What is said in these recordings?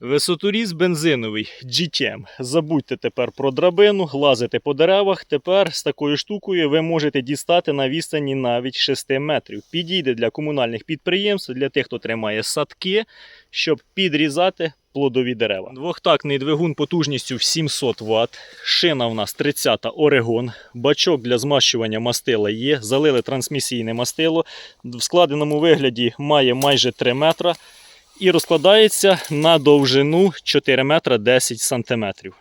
Висоторіз бензиновий GTM. Забудьте тепер про драбину, лазите по деревах. Тепер з такою штукою ви можете дістати на відстані навіть 6 метрів. Підійде для комунальних підприємств, для тих, хто тримає садки, щоб підрізати плодові дерева. Двохтактний двигун потужністю в 700 Вт. Шина в нас 30 Орегон. Бачок для змащування мастила є. Залили трансмісійне мастило. В складеному вигляді має майже 3 метра і розкладається на довжину 4 метра 10 сантиметрів.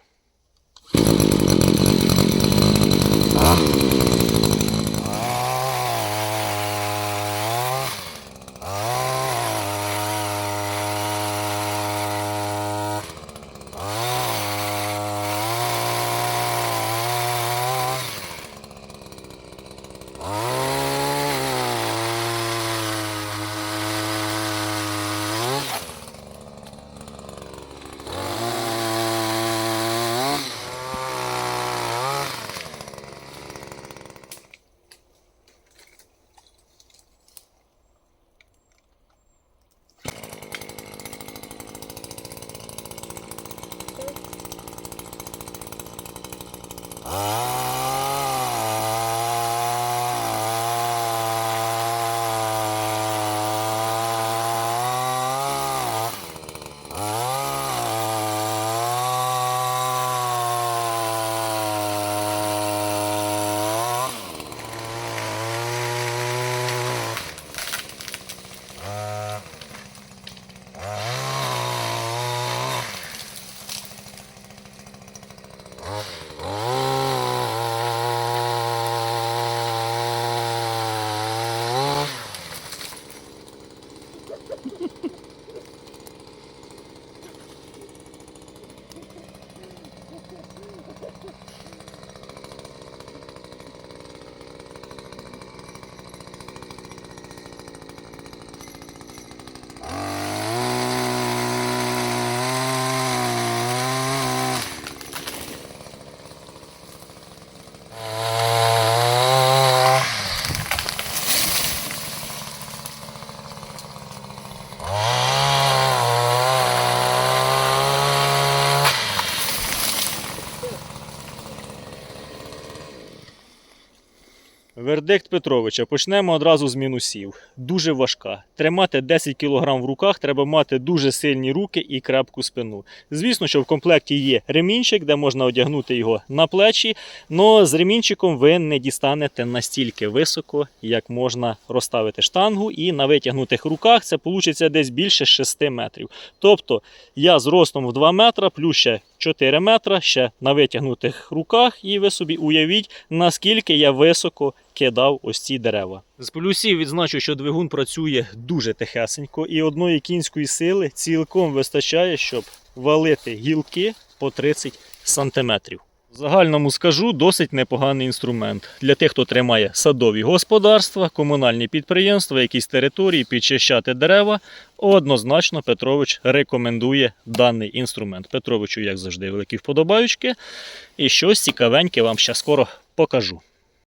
Вердикт Петровича. Почнемо одразу з мінусів. Дуже важка. Тримати 10 кг в руках треба мати дуже сильні руки і крепку спину. Звісно, що в комплекті є ремінчик, де можна одягнути його на плечі, але з ремінчиком ви не дістанете настільки високо, як можна розставити штангу, і на витягнутих руках це вийде десь більше 6 метрів. Тобто я з ростом в 2 метра, плюс ще 4 метра ще на витягнутих руках, і ви собі уявіть, наскільки я високо кидав ось ці дерева. З плюсів відзначу, що двигун працює дуже тихесенько, і одної кінської сили цілком вистачає, щоб валити гілки по 30 сантиметрів. В загальному скажу, досить непоганий інструмент для тих, хто тримає садові господарства, комунальні підприємства, якісь території, підчищати дерева. Однозначно Петрович рекомендує даний інструмент. Петровичу, як завжди, великі вподобаючки. І щось цікавеньке вам ще скоро покажу.